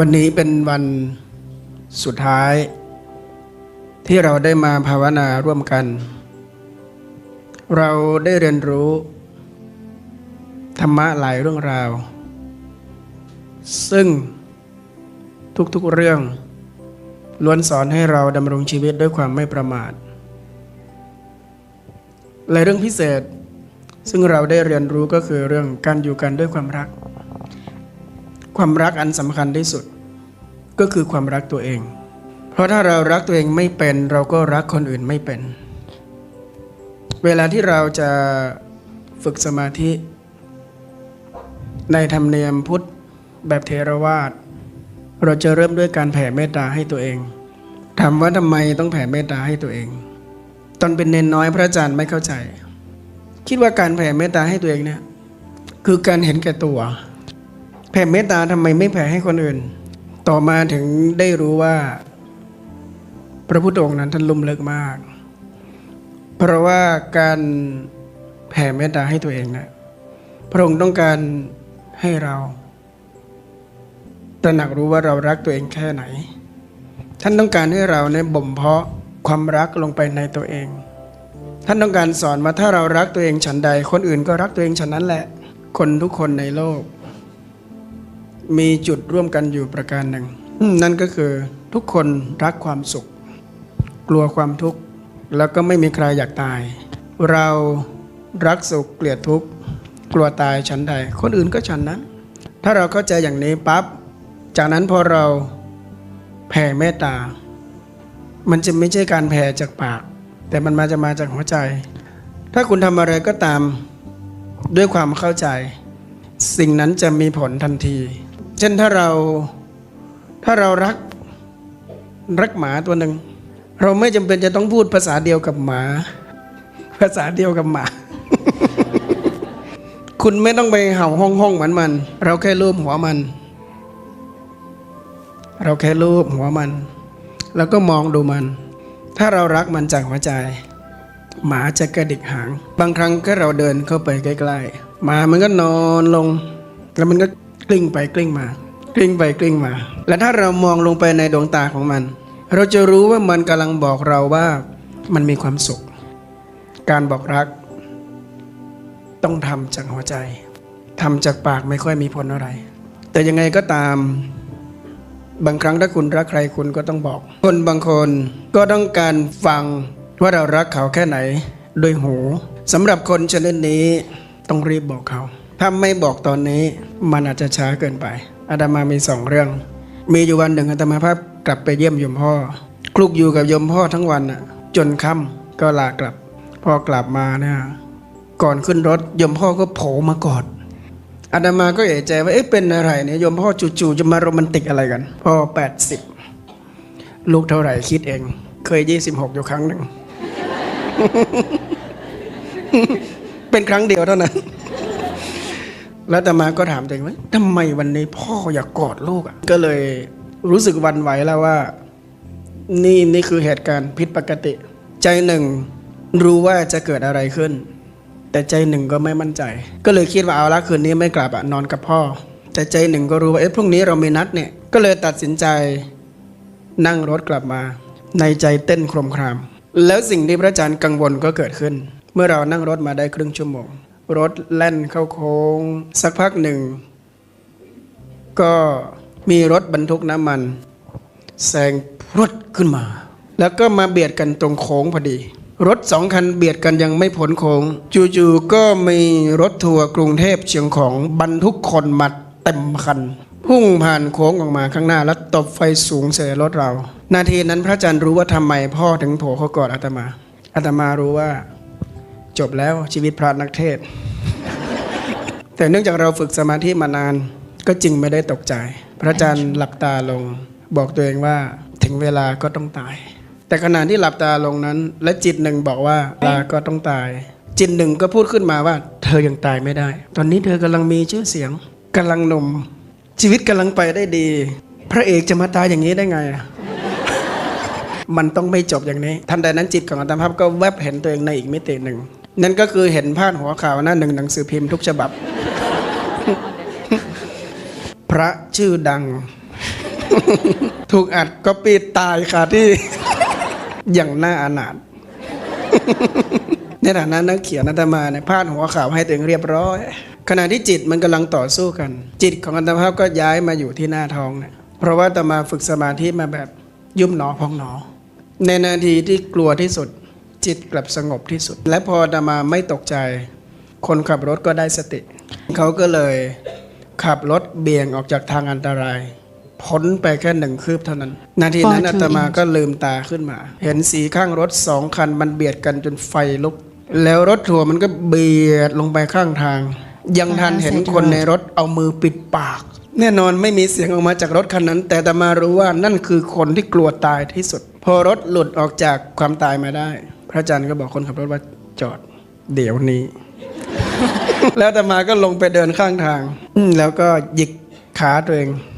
วันนี้เป็นวันสุดท้าย ที่เราได้มาภาวนาร่วมกัน เราได้เรียนรู้ ธรรมะหลายเรื่องราว ซึ่งทุกๆเรื่อง ล้วนสอนให้เราดำรงชีวิตด้วยความไม่ประมาท และเรื่องพิเศษ ซึ่งเราได้เรียนรู้ก็คือเรื่องการอยู่กันด้วยความรัก ความรักอันสำคัญที่สุด ก็คือความรักตัวเอง เพราะถ้าเรารักตัวเองไม่เป็น เราก็รักคนอื่นไม่เป็น เวลาที่เราจะฝึกสมาธิ ในธรรมเนียมพุทธแบบเทรวาสเราจะเริ่มด้วยการแผ่เมตตาให้ตัวเองถามว่าทำไมต้องแผ่เมตตาให้ตัวเอง ตอนเป็นเนนน้อยพระอาจารย์ไม่เข้าใจ คิดว่าการแผ่เมตตาให้ตัวเองเนี่ยคือการเห็นแก่ตัว แผ่เมตตาทำไมไม่แผ่ให้คนอื่น ต่อมาถึงได้รู้ว่า พระพุทธองค์นั้นท่านลุ่มลึกมาก เพราะว่าการแผ่เมตตาให้ตัวเองนะพระองค์ต้องการให้เราตระหนักรู้ว่าเรารักตัวเองแค่ไหน ท่านต้องการให้เราเนี่ยบ่มเพาะ ความรักลงไปในตัวเอง ท่านต้องการสอนว่าถ้าเรารักตัวเองฉันใด คนอื่นก็รักตัวเองฉันนั้นแหละ คนทุกคนในโลก มีจุดร่วมกันอยู่ประการหนึ่ง นั่นก็คือทุกคนรักความสุข กลัวความทุกข์แล้วก็ไม่มีใครอยากตาย เรารักสุขเกลียดทุกข์กลัวตายฉันใด คนอื่นก็ฉันนั้น ถ้าเราเข้าใจอย่างนี้ปั๊บจากนั้นพอเราแผ่เมตตา มันจะไม่ใช่การแผ่จากปาก แต่มันมาจะมาจากหัวใจ ถ้าคุณทำอะไรก็ตามด้วยความเข้าใจ สิ่งนั้นจะมีผลทันที เช่นถ้าเราถ้าเรารักรักหมาตัวหนึ่งเราไม่จำเป็นจะต้องพูดภาษาเดียวกับหมา ภาษาเดียวกับหมา คุณไม่ต้องไปเห่าห้องห้องเหมือนมัน เราแค่รูปหัวมัน เราแค่รูปหัวมัน แล้วก็มองดูมัน ถ้าเรารักมันจากหัวใจ หมาจะกระดิกหาง บางครั้งก็เราเดินเข้าไปใกล้ๆหมามันก็นอนลง แล้วมันก็กลิ้งไปกลิ้งมา กลิ้งไปกลิ้งมา และถ้าเรามองลงไปในดวงตาของมัน เราจะรู้ว่ามันกำลังบอกเราว่ามันมีความสุข การบอกรัก ต้องทำจากหัวใจทำจากปากไม่ค่อยมีผลอะไร แต่ยังไงก็ตาม บางครั้งถ้าคุณรักใครคุณก็ต้องบอก คนบางคนก็ต้องการฟังว่าเรารักเขาแค่ไหนด้วยหูสำหรับคนชนิดนี้ต้องรีบบอกเขา ถ้าไม่บอกตอนนี้มันอาจจะช้าเกินไปอาตมามีสองเรื่อง มีอยู่วันหนึ่งอาตมาภาพกลับไปเยี่ยมโยมพ่อคลุกอยู่กับโยมพ่อทั้งวันน่ะ จนค่ำก็ลากลับ พอกลับมาเนี่ยก่อนขึ้นรถโยมพ่อก็โผล่มากอด อาดามาก็เอะใจว่าเอ๊ะเป็นอะไรเนี่ยโยมพ่อจู่ๆจะมาโรแมนติกอะไรกันพ่อแปดสิบลูกเท่าไหร่คิดเอง เคยยี่สิบหกอยู่ครั้งหนึ่งเป็นครั้งเดียวเท่านั้น แล้วอาตมาก็ถามตัวเองว่าทำไมวันนี้พ่ออยากกอดลูกอะ ก็เลยรู้สึกวันไหวแล้วว่า นี่นี่คือเหตุการณ์ผิดปกติ ใจหนึ่ง รู้ว่าจะเกิดอะไรขึ้น แต่ใจหนึ่งก็ไม่มั่นใจ ก็เลยคิดว่าเอาละคืนนี้ไม่กลับอะนอนกับพ่อ แต่ใจหนึ่งก็รู้ว่าเอ๊ะพรุ่งนี้เรามีนัดเนี่ยก็เลยตัดสินใจนั่งรถกลับมา ในใจเต้นโครมคราม แล้วสิ่งที่พระอาจารย์กังวลก็เกิดขึ้น เมื่อเรานั่งรถมาได้ครึ่งชั่วโมง รถแล่นเข้าโค้ง สักพักหนึ่ง ก็มีรถบรรทุกน้ำมันแซงพรวดขึ้นมา แล้วก็มาเบียดกันตรงโค้งพอดี รถสองคันเบียดกันยังไม่พ้นโค้งจู่ๆก็มีรถทัวร์กรุงเทพเชียงของบรรทุกคนมาเต็มคัน พุ่งผ่านโค้งออกมาข้างหน้าแล้วตบไฟสูงใส่รถเรา นาทีนั้นพระอาจารย์รู้ว่าทำไมพ่อถึงโผล่เขากอดอาตมาอาตมารู้ว่า จบแล้วชีวิตพระนักเทศ แต่เนื่องจากเราฝึกสมาธิมานาน ก็จึงไม่ได้ตกใจ พระอาจารย์หลับตาลง บอกตัวเองว่าถึงเวลาก็ต้องตาย แต่ขณะที่หลับตาลงนั้น และจิตหนึ่งบอกว่าลาก็ต้องตาย จิตหนึ่งก็พูดขึ้นมาว่า เธอยังตายไม่ได้ ตอนนี้เธอกำลังมีชื่อเสียงกำลังหนุ่มชีวิตกำลังไปได้ดี พระเอกจะมาตายอย่างนี้ได้ไงอะมันต้องไม่จบอย่างนี้ ทันใดนั้นจิตของอาตมภาพก็แวบเห็นตัวเองในอีกมิติหนึ่ง นั่นก็คือเห็นพาดหัวข่าวหน้าหนึ่งหนังสือพิมพ์ทุกฉบับ พระชื่อดัง ถูกอัดก็ปีตายคาที่ อย่างน่าอนาถในฐานะนักเขียนอาตมาเนี่ยพาดหัวข่าวให้ตัวเองเรียบร้อย ขณะที่จิตมันกำลังต่อสู้กัน จิตของอาตมาภาพก็ย้ายมาอยู่ที่หน้าท้องเนี่ยเพราะว่าอาตมาฝึกสมาธิมาแบบยุบหนอพองหนอ ในนาทีที่กลัวที่สุด จิตกลับสงบที่สุด และพออาตมาไม่ตกใจ คนขับรถก็ได้สติ เขาก็เลยขับรถเบี่ยงออกจากทางอันตราย พ้นไปแค่หนึ่งคืบเท่านั้น นาทีนั้น Far อา too ตมาก็ลืมตาขึ้นมา เห็นสีข้างรถสองคันมันเบียดกันจนไฟลุก แล้วรถทัวร์มันก็เบียดลงไปข้างทาง ยังทันเห็นคนในรถเอามือปิดปาก แน่นอนไม่มีเสียงออกมาจากรถคันนั้น แต่อาตมารู้ว่านั่นคือคนที่กลัวตายที่สุด พอรถหลุดออกจากความตายมาได้ พระอาจารย์ก็บอกคนขับรถว่าจอด เดี๋ยวนี้ แล้วอาตมาก็ลงไปเดินข้างทางอืมแล้วก็หยิกขาตัวเอง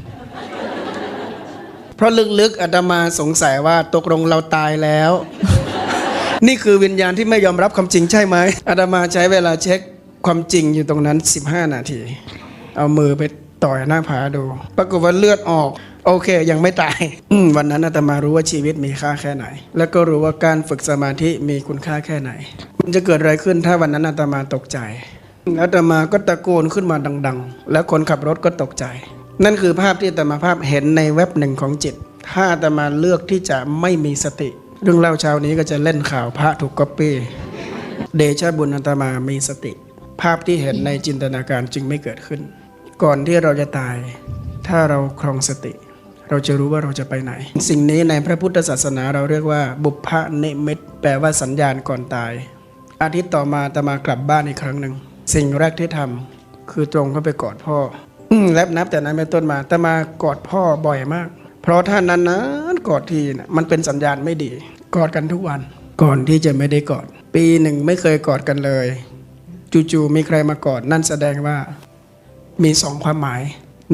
เพ ราะลึกๆอาตมาสงสัยว่าตกลงเราตายแล้ว นี่คือวิญญาณที่ไม่ยอมรับความจริงใช่ไหมอาตมาใช้เวลาเช็คความจริงอยู่ตรงนั้น 15 นาที เอามือไปต่อยหน้าผาดู ปรากฏว่าเลือดออก โอเค ยังไม่ตายวันนั้นอาตมารู้ว่าชีวิตมีค่าแค่ไหน แล้วก็รู้ว่าการฝึกสมาธิมีคุณค่าแค่ไหน มันจะเกิดอะไรขึ้นถ้าวันนั้นอาตมาตกใจแล้วอาตมาก็ตะโกนขึ้นมาดัง ๆ แล้วคนขับรถก็ตกใจ นั่นคือภาพที่อาตมาภาพเห็นในเว็บหนึ่งของจิต ถ้าอาตมาเลือกที่จะไม่มีสติ เรื่องเล่าเช้านี้ก็จะเล่นข่าวพระถูกก๊อปปี้เดชะบุญอาตมามีสติ ภาพที่เห็นในจินตนาการจึงไม่เกิดขึ้น ก่อนที่เราจะตาย ถ้าเราครองสติ เราจะรู้ว่าเราจะไปไหน สิ่งนี้ในพระพุทธศาสนาเราเรียกว่า บุพพเนมิตแปลว่าสัญญาณก่อนตาย อาทิตย์ต่อมาอาตมากลับบ้านอีกครั้งหนึ่ง สิ่งแรกที่ทำคือตรงเข้าไปกอดพ่อ อืมและนับแต่นั้นเป็นต้นมาอาตมากอดพ่อบ่อยมาก เพราะถ้านานๆกอดทีนะมันเป็นสัญญาณไม่ดี กอดกันทุกวัน ก่อนที่จะไม่ได้กอด ปีหนึ่งไม่เคยกอดกันเลย จู่ๆมีใครมากอดนั่นแสดงว่า มีสองความหมาย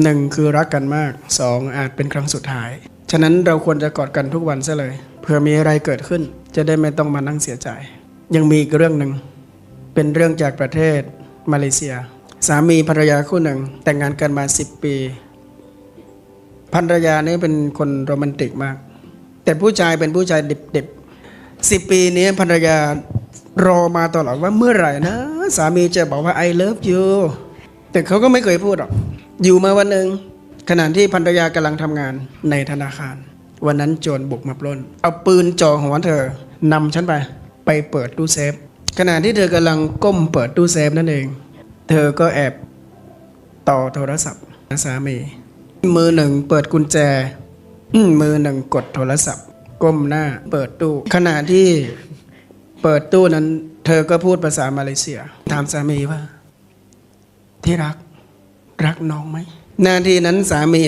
หนึ่งคือรักกันมากสองอาจเป็นครั้งสุดท้าย ฉะนั้นเราควรจะกอดกันทุกวันซะเลยเผื่อมีอะไรเกิดขึ้น จะได้ไม่ต้องมานั่งเสียใจ ยังมีอีกเรื่องหนึ่งเป็นเรื่องจากประเทศมาเลเซีย สามีภรรยาคู่หนึ่ง แต่งงานกันมา10ปี ภรรยานี่เป็นคนโรแมนติกมาก แต่ผู้ชายเป็นผู้ชายเดิบๆสิบปีนี้ภรรยารอมาตลอดว่าเมื่อไหร่นะ สามีจะบอกว่า I love you แต่เขาก็ไม่เคยพูดหรอก อยู่มาวันหนึ่งขณะที่ภรรยากำลังทำงานในธนาคาร วันนั้นโจรบุกมาปล้น เอาปืนจ่อหัวเธอนำฉันไป ไปเปิดตู้เซฟ ขณะที่เธอกำลังก้มเปิดตู้เซฟนั่นเอง เธอก็แอบต่อโทรศัพท์สามี มือหนึ่งเปิดกุญแจมมือหนึ่งกดโทรศัพท์ ก้มหน้าเปิดตู้ ขณะที่เปิดตู้นั้น เธอก็พูดภาษามาเลเซีย ถามสามีว่า ที่รัก รักน้องไหม นาทีนั้นสามี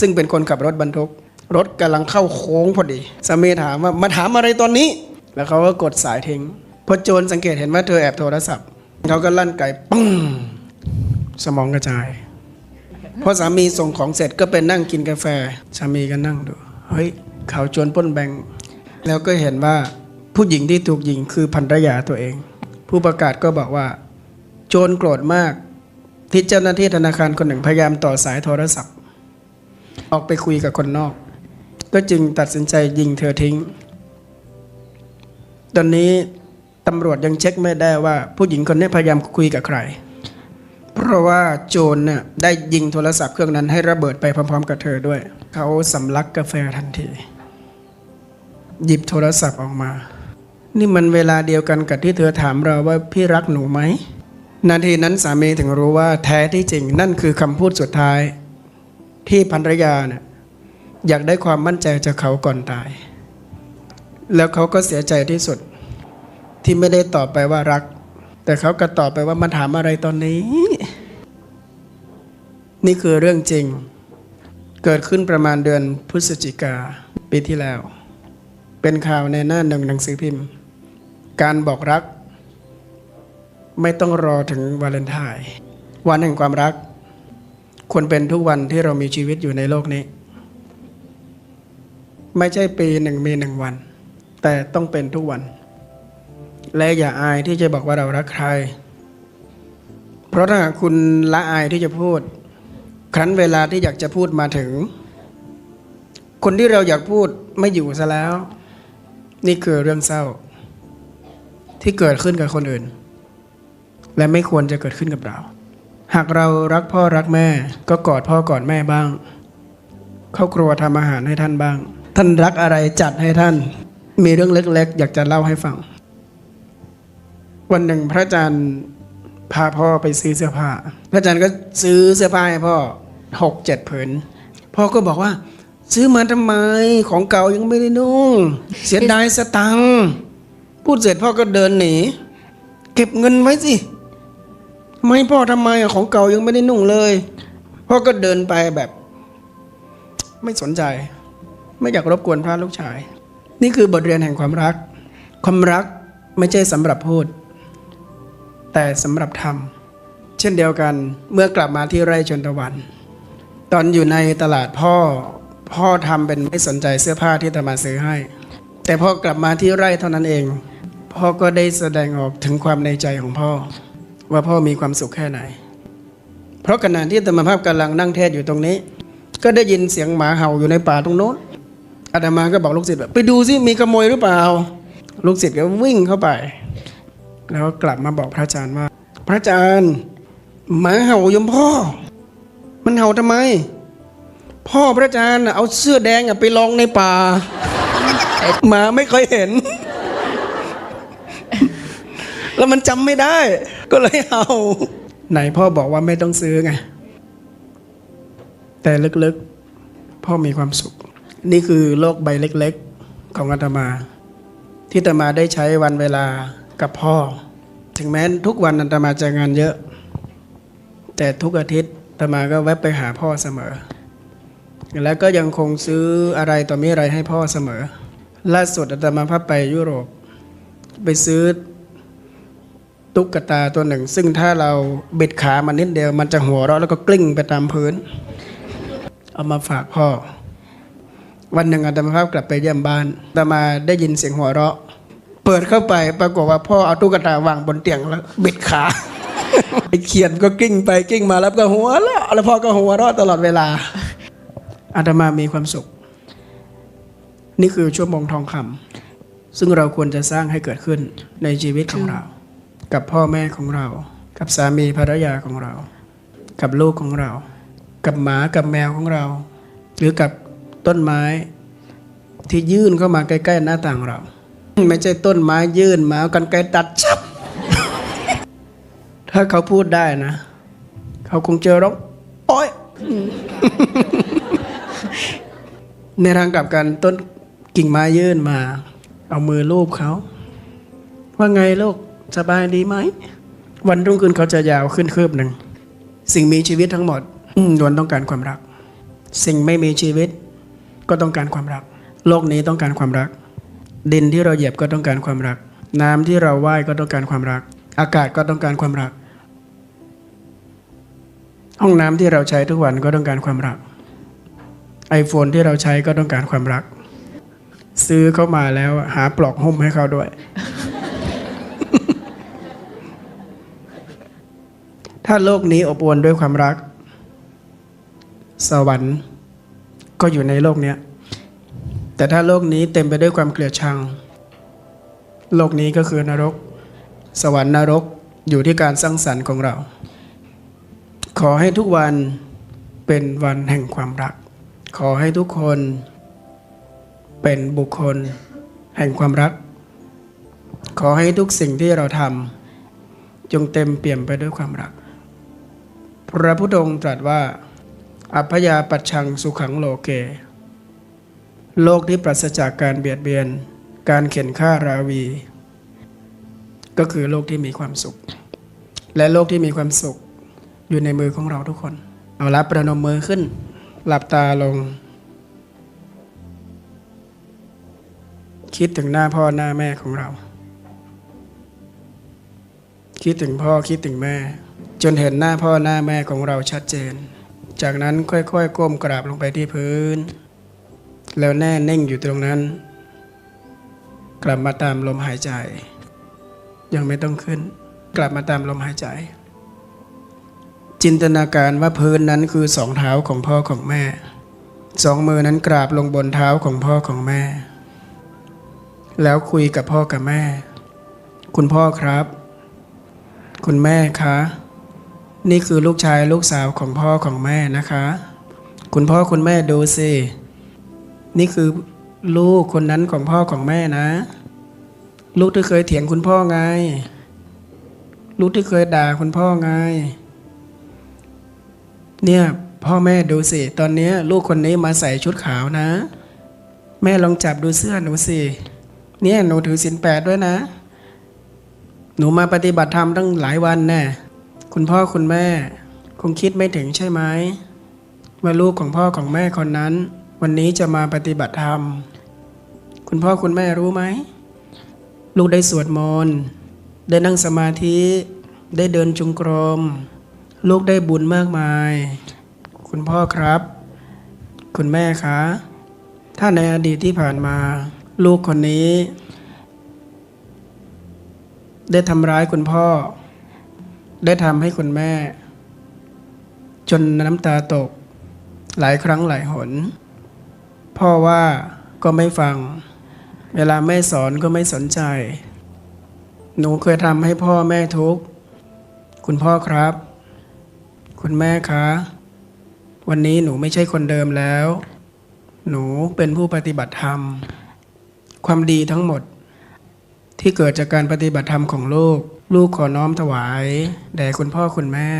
ซึ่งเป็นคนขับรถบรรทุก รถกำลังเข้าโค้งพอดี สามีถามว่ามาถามอะไรตอนนี้ แล้วเขาก็กดสายทิ้งพอโจรสังเกตเห็นว่าเธอแอบโทรศัพท์ เขาก็ลั่นไกปึ้งสมองกระจายพอสามีส่งของเสร็จก็ไปนั่งกินกาแฟ สามีก็นั่งดู เฮ้ยเขาโจรปล้นแบงแล้วก็เห็นว่าผู้หญิงที่ถูกยิงคือภรรยาตัวเอง ผู้ประกาศก็บอกว่า โจรโกรธมาก ที่เจ้าหน้าที่ธนาคารคนหนึ่งพยายามต่อสายโทรศัพท์ ออกไปคุยกับคนนอก ก็จึงตัดสินใจยิงเธอทิ้ง ตอนนี้ ตำรวจยังเช็คไม่ได้ว่า ผู้หญิงคนนี้พยายามคุยกับใคร เพราะว่าโจรน่ะได้ยิงโทรศัพท์เครื่องนั้นให้ระเบิดไปพร้อม ๆ กับเธอด้วย เขาสำลักกาแฟทันที หยิบโทรศัพท์ออกมา นี่มันเวลาเดียวกันกับที่เธอถามเราว่าพี่รักหนูไหมนาทีนั้นสามีถึงรู้ว่าแท้ที่จริงนั่นคือคำพูดสุดท้าย ที่ภรรยาเนี่ยอยากได้ความมั่นใจจากเขาก่อนตาย แล้วเขาก็เสียใจที่สุด ที่ไม่ได้ตอบไปว่ารัก แต่เขาก็ตอบไปว่ามาถามอะไรตอนนี้ นี่คือเรื่องจริง เกิดขึ้นประมาณเดือนพฤศจิกาปีที่แล้ว เป็นข่าวในหน้าหนึ่งหนังสือพิมพ์ การบอกรัก ไม่ต้องรอถึงวาเลนไทน์วันแห่งความรัก ควรเป็นทุกวันที่เรามีชีวิตอยู่ในโลกนี้ ไม่ใช่ปีหนึ่งมีหนึ่งวัน แต่ต้องเป็นทุกวัน และอย่าอายที่จะบอกว่าเรารักใคร เพราะถ้าหากคุณละอายที่จะพูด ครั้นเวลาที่อยากจะพูดมาถึง คนที่เราอยากพูดไม่อยู่ซะแล้ว นี่คือเรื่องเศร้า ที่เกิดขึ้นกับคนอื่น และไม่ควรจะเกิดขึ้นกับเรา หากเรารักพ่อรักแม่ ก็กอดพ่อกอดแม่บ้าง เข้าครัวทำอาหารให้ท่านบ้าง ท่านรักอะไรจัดให้ท่าน มีเรื่องเล็ก ๆ อยากจะเล่าให้ฟัง วันหนึ่งพระอาจารย์พาพ่อไปซื้อเสื้อผ้า พระอาจารย์ก็ซื้อเสื้อผ้าให้พ่อหกเจ็ดผืน พ่อก็บอกว่า ซื้อมาทำไมของเก่ายังไม่ได้นุ่ง เสียดายสตังค์พูดเสร็จพ่อก็เดินหนี เก็บเงินไว้สิ ไม่พ่อทำไมของเก่ายังไม่ได้นุ่งเลย พ่อก็เดินไปแบบ ไม่สนใจ ไม่อยากรบกวนพระลูกชาย นี่คือบทเรียนแห่งความรัก ความรักไม่ใช่สำหรับพูด แต่สำหรับทำเช่นเดียวกันเมื่อกลับมาที่ไร่ชนตะวัน ตอนอยู่ในตลาดพ่อพ่อทำเป็นไม่สนใจเสื้อผ้าที่ตมาซื้อให้ แต่พ่อกลับมาที่ไร่เท่านั้นเอง พ่อก็ได้แสดงออกถึงความในใจของพ่อ ว่าพ่อมีความสุขแค่ไหน เพราะขณะที่ธรรมภาพกำลังนั่งเทศอยู่ตรงนี้ ก็ได้ยินเสียงหมาเห่าอยู่ในป่าตรงโน้นอาตมาก็บอกลูกศิษย์แบบไปดูซิมีขโมยหรือเปล่า ลูกศิษย์ก็วิ่งเข้าไป แล้วก็กลับมาบอกพระอาจารย์ว่า พระอาจารย์หมาเห่ายมพ่อ มันเห่าทำไม พ่อพระอาจารย์เอาเสื้อแดงไปลองในป่าหมาไม่เคยเห็น แล้วมันจำไม่ได้ ก็เลยเอาไหนพ่อบอกว่าไม่ต้องซื้อไง แต่ลึกๆ พ่อมีความสุข นี่คือโลกใบเล็ก ๆ ของอาตมา ที่อาตมาได้ใช้วันเวลา กับพ่อ ถึงแม้ทุกวันอาตมาจะงานเยอะ แต่ทุกอาทิตย์อาตมาก็แวะไปหาพ่อเสมอ แล้วก็ยังคงซื้ออะไรต่อมีอะไรให้พ่อเสมอ ล่าสุดอาตมาพับไปยุโรป ไปซื้อตุ๊กตาตัวหนึ่ง ซึ่งถ้าเราบิดขามันนิดเดียวมันจะหัวเราะแล้วก็กลิ้งไปตามพื้น เอามาฝากพ่อ วันหนึ่งอาตมาภาพกลับไปเยี่ยมบ้านอาตมาได้ยินเสียงหัวเราะ เปิดเข้าไปปรากฏว่าพ่อเอาตุ๊กตาวางบนเตียงแล้วบิดขาไปเขียนก็กิ้งไปกิ้งมาแล้วก็หัวเราะแล้วพ่อก็หัวเราะตลอดเวลาอาตมามีความสุข นี่คือชั่วโมงทองคำซึ่งเราควรจะสร้างให้เกิดขึ้นในชีวิตของเรา กับพ่อแม่ของเรา กับสามีภรรยาของเรา กับลูกของเรา กับหมากับแมวของเรา หรือกับต้นไม้ที่ยื่นเข้ามาใกล้ ๆ หน้าต่างเรา ไม่ใช่ต้นไม้ยื่นมาเอากันไกรตัดชับ ถ้าเขาพูดได้นะ เขาคงเจอร้องโอ๊ยในทางกลับกันต้นกิ่งไม้ยื่นมา เอามือลูบเขา ว่าไงลูกสบายดีไหม วันรุ่งขึ้นเขาจะยาวขึ้นคืบหนึ่ง สิ่งมีชีวิตทั้งหมดล้วนต้องการความรัก สิ่งไม่มีชีวิต ก็ต้องการความรัก โลกนี้ต้องการความรัก ดินที่เราเหยียบก็ต้องการความรัก น้ำที่เราว่ายก็ต้องการความรัก อากาศก็ต้องการความรัก ห้องน้ำที่เราใช้ทุกวันก็ต้องการความรักไอโฟนที่เราใช้ก็ต้องการความรัก ซื้อเข้ามาแล้วหาปลอกหุ้มให้เขาด้วย ถ้าโลกนี้อบอวลด้วยความรัก สวรรค์ก็อยู่ในโลกเนี้ย แต่ถ้าโลกนี้เต็มไปด้วยความเกลียดชัง โลกนี้ก็คือนรก สวรรค์นรกอยู่ที่การสร้างสรรค์ของเรา ขอให้ทุกวันเป็นวันแห่งความรัก ขอให้ทุกคนเป็นบุคคลแห่งความรัก ขอให้ทุกสิ่งที่เราทำจงเต็มเปี่ยมไปด้วยความรัก พระพุทธองค์ตรัสว่า อัพยาปัชชังสุขังโลเก โลกที่ปราศจากการเบียดเบียน การเข็นฆ่าราวี ก็คือโลกที่มีความสุข และโลกที่มีความสุข อยู่ในมือของเราทุกคน เอาละประนมมือขึ้น หลับตาลง คิดถึงหน้าพ่อหน้าแม่ของเรา คิดถึงพ่อคิดถึงแม่ จนเห็นหน้าพ่อหน้าแม่ของเราชัดเจน จากนั้นค่อยๆก้มกราบลงไปที่พื้น แล้วแน่นิ่งอยู่ตรงนั้น กลับมาตามลมหายใจ ยังไม่ต้องขึ้น กลับมาตามลมหายใจ จินตนาการว่าพื้นนั้นคือสองเท้าของพ่อของแม่ สองมือนั้นกราบลงบนเท้าของพ่อของแม่ แล้วคุยกับพ่อกับแม่ คุณพ่อครับ คุณแม่คะนี่คือลูกชายลูกสาวของพ่อของแม่นะคะ คุณพ่อคุณแม่ดูสิ นี่คือลูกคนนั้นของพ่อของแม่นะ ลูกที่เคยเถียงคุณพ่อไง ลูกที่เคยด่าคุณพ่อไง เนี่ยพ่อแม่ดูสิ ตอนนี้ลูกคนนี้มาใส่ชุดขาวนะ แม่ลองจับดูเสื้อหนูสิเนี่ยหนูถือศีลแปดด้วยนะ หนูมาปฏิบัติธรรมตั้งหลายวันแน่คุณพ่อคุณแม่ คงคิดไม่ถึงใช่ไหมว่าลูกของพ่อของแม่คนนั้น วันนี้จะมาปฏิบัติธรรม คุณพ่อคุณแม่รู้ไหม ลูกได้สวดมนต์ ได้นั่งสมาธิ ได้เดินจงกรม ลูกได้บุญมากมาย คุณพ่อครับ คุณแม่คะ ถ้าในอดีตที่ผ่านมา ลูกคนนี้ ได้ทำร้ายคุณพ่อ ได้ทำให้คุณแม่ จนน้ำตาตก หลายครั้งหลายหน พ่อว่าก็ไม่ฟัง เวลาแม่สอนก็ไม่สนใจ หนูเคยทำให้พ่อแม่ทุกข์ คุณพ่อครับ คุณแม่คะ วันนี้หนูไม่ใช่คนเดิมแล้ว หนูเป็นผู้ปฏิบัติธรรม ความดีทั้งหมด ที่เกิดจากการปฏิบัติธรรมของลูก ลูกขอน้อมถวาย แด่คุณพ่อคุณแม่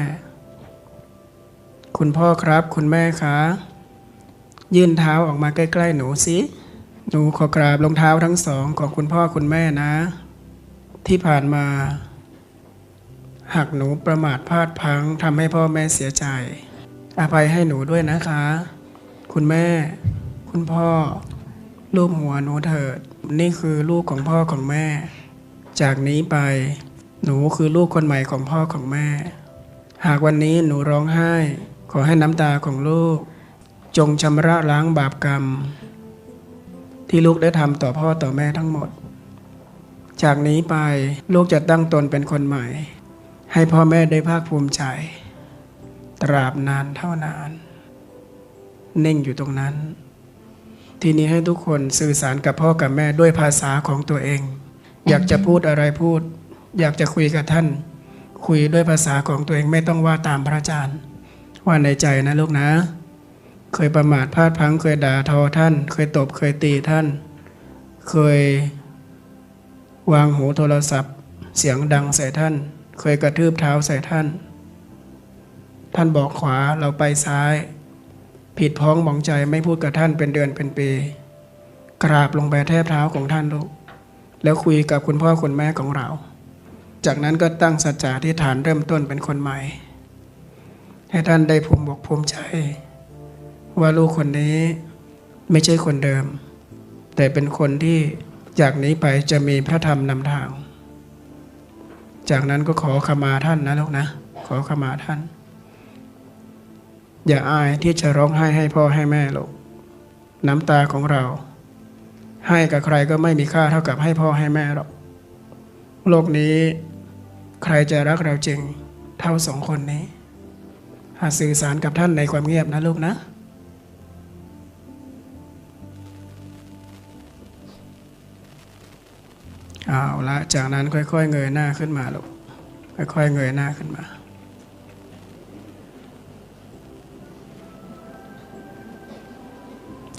คุณพ่อครับ คุณแม่คะ ยื่นเท้าออกมาใกล้ ๆ หนูสิหนูขอกราบรองเท้าทั้งสองของคุณพ่อคุณแม่นะ ที่ผ่านมา หากหนูประมาทพลาดพังทำให้พ่อแม่เสียใจ อภัยให้หนูด้วยนะคะ คุณแม่ คุณพ่อ รูปหัวหนูเถิด นี่คือลูกของพ่อของแม่ จากนี้ไป หนูคือลูกคนใหม่ของพ่อของแม่ หากวันนี้หนูร้องไห้ ขอให้น้ำตาของลูก จงชำระล้างบาปกรรม ที่ลูกได้ทำต่อพ่อต่อแม่ทั้งหมด จากนี้ไปลูกจะตั้งตนเป็นคนใหม่ ให้พ่อแม่ได้ภาคภูมิใจ ตราบนานเท่านานนิ่งอยู่ตรงนั้น ทีนี้ให้ทุกคนสื่อสารกับพ่อกับแม่ด้วยภาษาของตัวเอง อยากจะพูดอะไรพูด อยากจะคุยกับท่าน คุยด้วยภาษาของตัวเองไม่ต้องว่าตามพระอาจารย์ ว่าในใจนะลูกนะ เคยประมาทพลาดพัง เคยด่าทอท่าน เคยตบเคยตีท่าน เคยวางหูโทรศัพท์ เสียงดังใส่ท่าน เคยกระทืบเท้าใส่ท่าน ท่านบอกขวาเราไปซ้าย ผิดพ้องหมองใจไม่พูดกับท่านเป็นเดือนเป็นปีกราบลงไปแทบเท้าของท่านลูกแล้วคุยกับคุณพ่อคุณแม่ของเรา จากนั้นก็ตั้งสัจจะที่ฐานเริ่มต้นเป็นคนใหม่ ให้ท่านได้ภูมิอกภูมิใจ ว่าลูกคนนี้ไม่ใช่คนเดิม แต่เป็นคนที่จากนี้ไปจะมีพระธรรมนำทาง จากนั้นก็ขอขมาท่านนะลูกนะ ขอขมาท่าน อย่าอายที่จะร้องไห้ให้พ่อให้แม่ลูกน้ำตาของเรา ให้กับใครก็ไม่มีค่าเท่ากับให้พ่อให้แม่หรอกโลกนี้ใครจะรักเราจริงเท่าสองคนนี้หาสื่อสารกับท่านในความเงียบนะลูกนะ เอาละจากนั้นค่อย ๆ เงยหน้าขึ้นมาลูกค่อยๆเงยหน้าขึ้นมา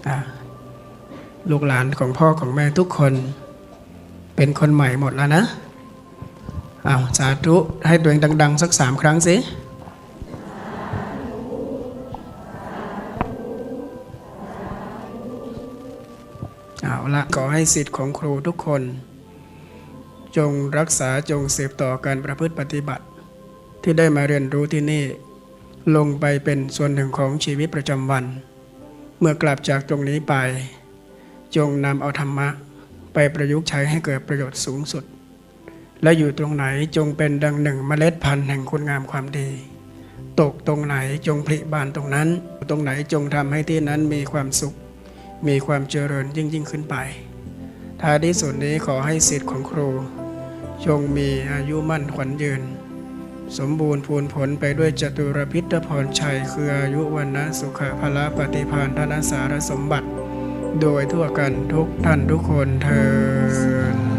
อะลูกหลานของพ่อของแม่ทุกคนเป็นคนใหม่หมดแล้วนะอ้าวสาธุให้ตัวเองดัง ๆ สักสามครั้งสิเอาละขอให้สิทธิ์ของครูทุกคน จงรักษาจงสืบต่อการประพฤติปฏิบัติ ที่ได้มาเรียนรู้ที่นี่ ลงไปเป็นส่วนหนึ่งของชีวิตประจำวัน เมื่อกลับจากตรงนี้ไป จงนำเอาธรรมะ ไปประยุกต์ใช้ให้เกิดประโยชน์สูงสุด และอยู่ตรงไหนจงเป็นดังหนึ่งเมล็ดพันธุ์แห่งคุณงามความดี ตกตรงไหนจงผลิบานตรงนั้น ตรงไหนจงทำให้ที่นั้นมีความสุข มีความเจริญยิ่งยิ่งขึ้นไปท้ายที่สุดนี้ขอให้สิทธิ์ของครู จงมีอายุมั่นขวัญยืน สมบูรณ์พูนผลไปด้วยจตุรพิทพรชัย คืออายุวันนะสุขภละปฏิพานธนสารสมบัติ โดยทั่วกันทุกท่านทุกคนเทอ